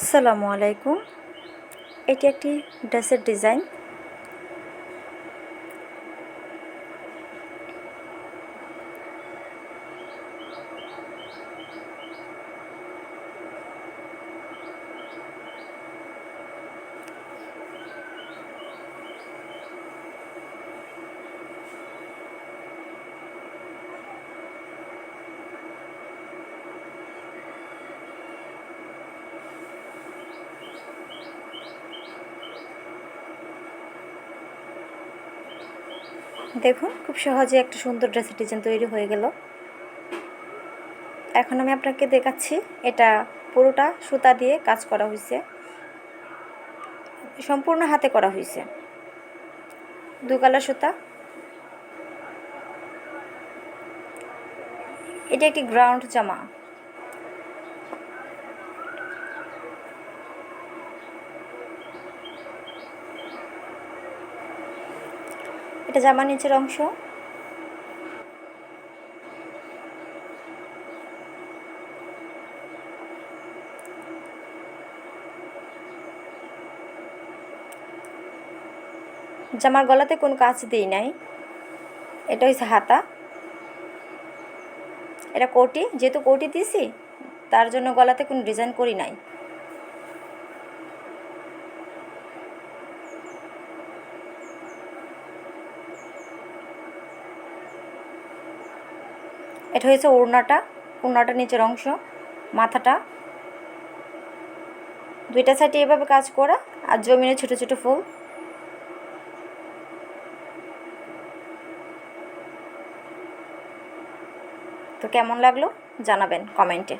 আসসালামু আলাইকুম। এটি একটি ড্রেসের ডিজাইন। দেখুন, খুব সহজে একটা সুন্দর ড্রেসের ডিজাইন তৈরি হয়ে গেল। এখন আমি আপনাকে দেখাচ্ছি, এটা পুরোটা সুতা দিয়ে কাজ করা হয়েছে। সম্পূর্ণ হাতে করা হয়েছে। দু কালার সুতা। এটা একটি গ্রাউন্ড জামা। এটা জামা নিচের অংশ। জামার গলাতে কোনো কাজ দিই নাই। এটা হচ্ছে হাতা। এটা কোটি, যেহেতু কোটি দিছি, তার জন্য গলাতে কোনো ডিজাইন করি নাই। এটা হয়েছে ওড়নাটা ওড়নাটা নিচের অংশ, মাথাটা। দুইটা সাইডে এভাবে কাজ করা আর জমিনে ছোটো ছোটো ফুল। তো কেমন লাগল? জানাবেন কমেন্টে।